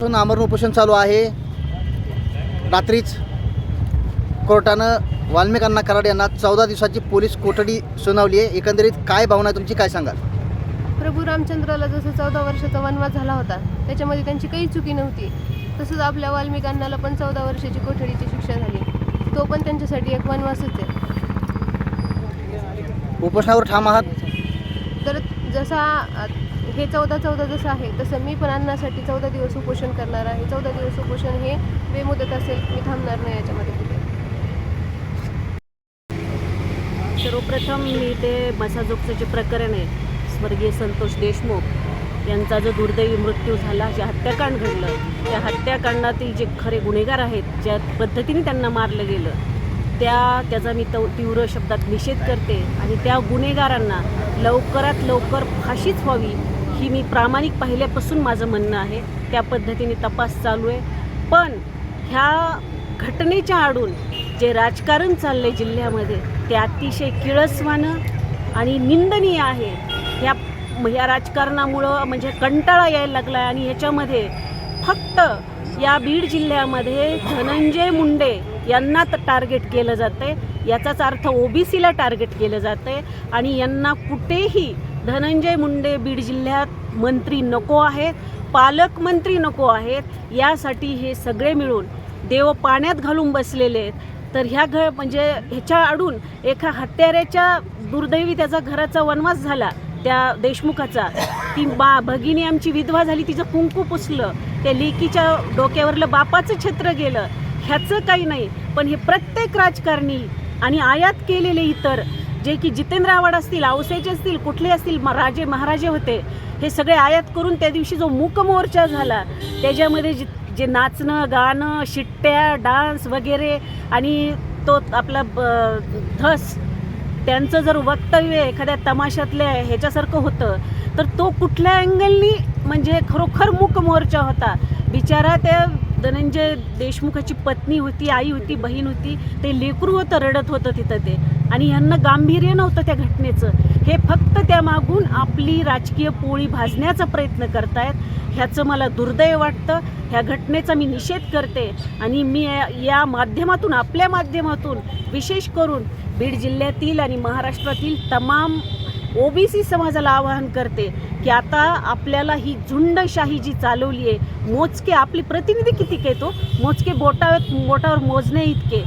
पण आमरण उपोषण चालू आहे. रात्रीच कोर्टानं वाल्मिकांना कराड यांना चौदा दिवसाची पोलीस कोठडी सुनावली आहे. एकंदरीत काय भावना आहे तुमची? काय सांगाल? प्रभू रामचंद्राला जसं चौदा वर्षाचा वनवास झाला होता त्याच्यामध्ये त्यांची काही चुकी नव्हती. तसंच आपल्या वाल्मिकांनाला पण चौदा वर्षाची कोठडीची शिक्षा झाली. तो पण त्यांच्यासाठी एक वनवासच आहे. उपोषणावर ठाम आहात? तर जसा हे चौदा चौदा जसं आहे तसं मी पण अन्नासाठी चौदा दिवस उपोषण करणार आहे. चौदा दिवस उपोषण हे बेमुदत असेल मी थांबणार नाही याच्यामध्ये कुठे. सर्वप्रथम मी ते बसाजोगचं जे प्रकरण आहे स्वर्गीय संतोष देशमुख यांचा जो दुर्दैवी मृत्यू झाला जे हत्याकांड घडलं त्या हत्याकांडातील जे खरे गुन्हेगार आहेत ज्या पद्धतीने त्यांना मारलं गेलं त्या त्याचा मी तव तीव्र शब्दात निषेध करते आणि त्या गुन्हेगारांना लवकरात लवकर फाशीच व्हावी ही मी प्रामाणिक पाहिल्यापासून माझं म्हणणं आहे. त्या पद्धतीने तपास चालू आहे. पण ह्या घटनेच्या आडून जे राजकारण चाललंय जिल्ह्यामध्ये ते अतिशय किळसवानं आणि निंदनीय आहे. ह्या ह्या राजकारणामुळं म्हणजे कंटाळा यायला लागला आहे आणि ह्याच्यामध्ये फक्त या बीड जिल्ह्यामध्ये धनंजय मुंडे यांना तर टार्गेट केलं जातं आहे याचाच अर्थ ओबीसीला टार्गेट केलं जातं आहे आणि यांना कुठेही धनंजय मुंडे बीड जिल्ह्यात मंत्री नको आहेत पालकमंत्री नको आहेत यासाठी हे सगळे मिळून देव पाण्यात घालून बसलेले आहेत. तर ह्या घ म्हणजे ह्याच्या आडून एका हत्याऱ्याच्या दुर्दैवी त्याचा घराचा वनवास झाला त्या देशमुखाचा. ती बा भगिनी आमची विधवा झाली तिचं कुंकू पुसलं त्या लेकीच्या डोक्यावरलं बापाचं छत्र गेलं. ह्याचं काही नाही पण हे प्रत्येक राजकारणी आणि आयात केलेले इतर जे की जितेंद्र आव्हाड असतील आवसेचे असतील कुठले असतील म- राजे महाराजे होते हे सगळे आयात करून त्या दिवशी जो मूक मोर्चा झाला त्याच्यामध्ये जे जे नाचणं गाणं शिट्ट्या डान्स वगैरे आणि तो आपला ब- धस त्यांचं जर वक्तव्य एखाद्या तमाशातल्या ह्याच्यासारखं होतं तर तो कुठल्या अँगलनी म्हणजे खरोखर मूक मोर्चा होता बिचारा त्या धनंजय देशमुखाची पत्नी होती आई होती बहीण होती ते लेकरू होतं रडत होतं तिथं ते. आणि ह्यांना गांभीर्य नव्हतं त्या घटनेचं. हे फक्त त्यामागून आपली राजकीय पोळी भाजण्याचा प्रयत्न करतायत. ह्याचं मला दुर्दैव वाटतं. ह्या घटनेचा मी निषेध करते. आणि मी या- या माध्यमातून आपल्या माध्यमातून विशेष करून बीड जिल्ह्यातील आणि महाराष्ट्रातील तमाम ओबीसी समाजाला आवाहन करते की आता आपल्याला ही झुंडशाही जी चालवली आहे मोजके आपले प्रतिनिधी किती काय मोजके बोटावर बोटावर मोजणे इतके.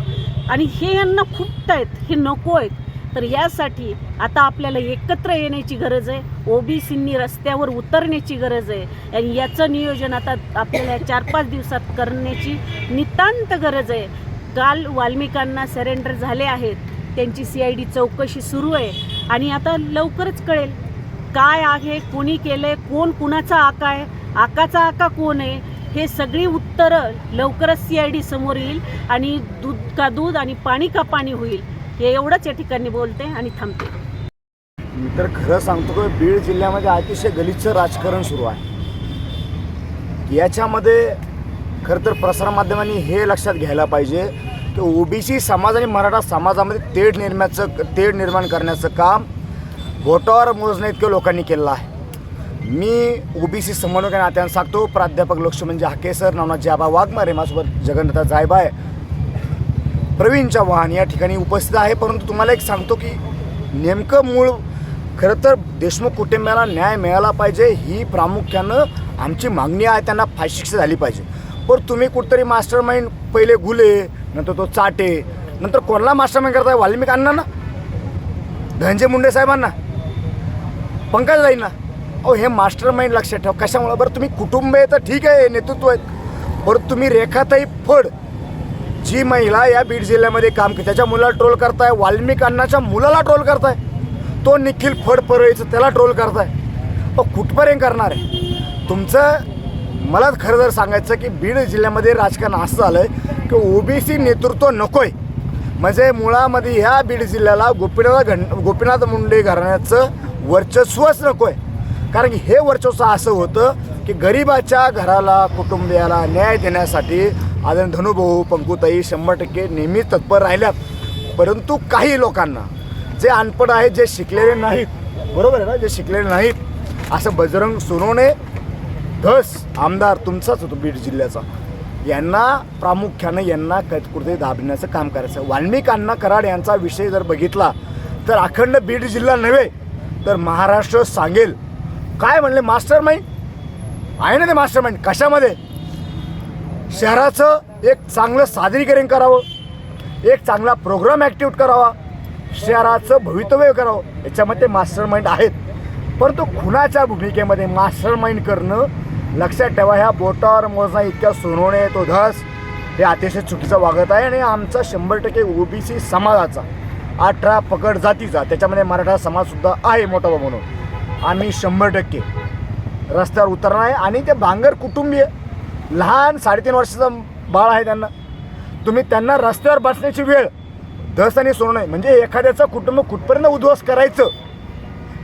आणि हे यांना खूपत आहेत हे नको आहेत. तर यासाठी आता आपल्याला एकत्र येण्याची गरज आहे ओबीसींनी रस्त्यावर उतरण्याची गरज आहे. आणि याचं नियोजन आता आपल्याला चार पाच दिवसात करण्याची नितांत गरज आहे. काल वाल्मिकांना सरेंडर झाले आहेत. त्यांची सी आय डी चौकशी सुरू आहे. आणि आता लवकरच कळेल काय आहे कोणी केलंय कोण कुणाचा आका आहे आकाचा आका कोण आहे हे सगळी उत्तरं लवकरच सी आय डी समोर येईल आणि दूध का दूध आणि पाणी का पाणी होईल हे एवढंच या ठिकाणी बोलते आणि थांबते. मी तर खरं सांगतो की बीड जिल्ह्यामध्ये अतिशय गलिच्छ राजकारण सुरू आहे. याच्यामध्ये खरं तर प्रसारमाध्यमांनी हे लक्षात घ्यायला पाहिजे ओबीसी समाज आणि मराठा समाजामध्ये तेढ निर्माचं तेढ निर्माण करण्याचं काम बोटावर मोजण्या इतक्या लोकांनी केलेलं आहे. मी ओबीसी समन्वयक या नात्यानं सांगतो प्राध्यापक लक्ष्मणजी हाके सर नावनाचे आबा वाघमारे माझ्यासोबत जगन्नाथ जायबाय प्रवीण चव्हाण या ठिकाणी उपस्थित आहे परंतु तुम्हाला एक सांगतो की नेमकं मूळ खरं तर देशमुख कुटुंबाला न्याय मिळाला पाहिजे ही प्रामुख्यानं आमची मागणी आहे त्यांना फाशी झाली पाहिजे. पण तुम्ही कुठतरी मास्टर माइंड पहिले गुले नंतर तो चाटे नंतर कोणाला मास्टरमॅन करताय वाल्मिक अण्णांना? धनंजय मुंडे साहेबांना? पंकज ना अहो हे मास्टर माइंड लक्षात ठेवा. कशामुळं? बरं तुम्ही कुटुंब आहे तर ठीक आहे नेतृत्व आहेत बरं तुम्ही रेखाताई फड जी महिला या बीड जिल्ह्यामध्ये काम करते त्याच्या मुलाला ट्रोल करताय वाल्मिक अण्णाच्या मुलाला ट्रोल करताय. तो निखिल फड परळीचं त्याला ट्रोल करताय. अहो कुठपर्यंत करणार आहे? तुमचं मला खरं जर सांगायचं की बीड जिल्ह्यामध्ये राजकारण असं झालं आहे की ओबीसी नेतृत्व नको आहे म्हणजे मुळामध्ये ह्या बीड जिल्ह्याला गोपीनाथ घं गोपीनाथ मुंडे घराण्याचं वर्चस्वच नको आहे कारण की हे वर्चस्व असं होतं की गरिबाच्या घराला कुटुंबियाला न्याय देण्यासाठी आदरण धनुभाऊ पंकुताई शंभर टक्के नेहमीच तत्पर राहिल्यात. परंतु काही लोकांना जे अनपड आहेत जे शिकलेले नाहीत बरोबर आहे ना? जे शिकलेले नाहीत असं बजरंग सोनवणे धस आमदार तुमचाच होतो बीड जिल्ह्याचा. यांना प्रामुख्यानं यांना कुठे दाबण्याचं काम करायचं. वाल्मिक अण्णा कराड यांचा विषय जर बघितला तर अखंड बीड जिल्हा नव्हे तर महाराष्ट्र सांगेल. काय म्हणले मास्टर माइंड आहे ना ते मास्टर माइंड कशामध्ये? शहराचं एक चांगलं सादरीकरण करावं एक चांगला प्रोग्राम ॲक्टिव्ह करावा शहराचं भवितव्य करावं याच्यामध्ये मास्टर माइंड आहेत. परंतु खुनाच्या भूमिकेमध्ये मास्टर माइंड करणं लक्षात ठेवा ह्या बोटावर मोजना इतक्या सोनवणे तो धस हे अतिशय चुकीचं वागत आहे आणि आमचा शंभर टक्के ओबीसी समाजाचा अठरा पकड जातीचा त्याच्यामध्ये मराठा समाजसुद्धा आहे मोठा म्हणून. आम्ही शंभर टक्के रस्त्यावर उतरणार आहे आणि ते भांगर कुटुंबीय. लहान साडेतीन वर्षाचं बाळ आहे त्यांना. तुम्ही त्यांना रस्त्यावर बसण्याची वेळ धस आणि सोडणं म्हणजे एखाद्याचं कुटुंब कुठपर्यंत उद्ध्वस्त करायचं?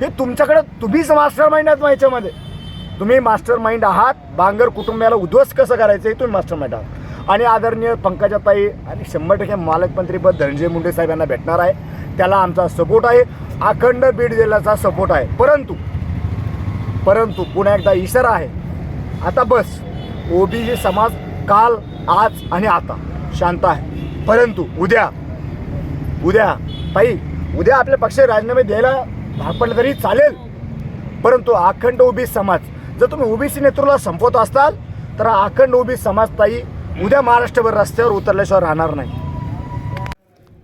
हे तुमच्याकडं तुम्हीच मास्टर माइंड आहात याच्यामध्ये. तुम्ही मास्टर माइंड आहात बांगर कुटुंबाला उद्ध्वस्त कसं करायचं हे तुम्ही मास्टर माइंड आहात. आणि आदरणीय पंकजाताई आणि शंभर टक्के मालकमंत्रीपद धनंजय मुंडे साहेब यांना भेटणार आहे. त्याला आमचा सपोर्ट आहे. अखंड बीड जिल्ह्याचा सपोर्ट आहे. परंतु परंतु पुन्हा एकदा इशारा आहे. आता बस ओबीसी समाज काल आज आणि आता शांत आहे. परंतु उद्या उद्या ताई उद्या आपल्या पक्ष राजीनामे द्यायला भाग पडलं तरी चालेल. परंतु अखंड ओबीसी समाज जर तुम्ही ओबीसी नेतृत्वाला संपवत असाल तर अखंड ओबीसी समाजताई उद्या महाराष्ट्रभर रस्त्यावर उतरल्याशिवाय राहणार नाही.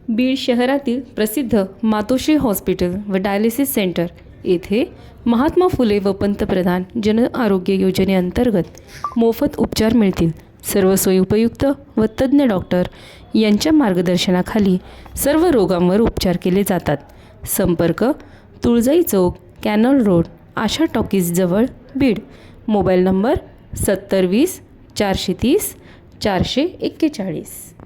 बीड शहरातील प्रसिद्ध मातोश्री हॉस्पिटल व डायलिसिस सेंटर येथे महात्मा फुले व पंतप्रधान जन आरोग्य योजनेअंतर्गत मोफत उपचार मिळतील. सर्व सोयी उपयुक्त व तज्ज्ञ डॉक्टर यांच्या मार्गदर्शनाखाली सर्व रोगांवर उपचार केले जातात. संपर्क तुळजाई चौक कॅनल रोड आशा टॉकीजजवळ बीड. मोबाईल नंबर सत्तर वीस चारशे तीस चारशे एक्केचाळीस.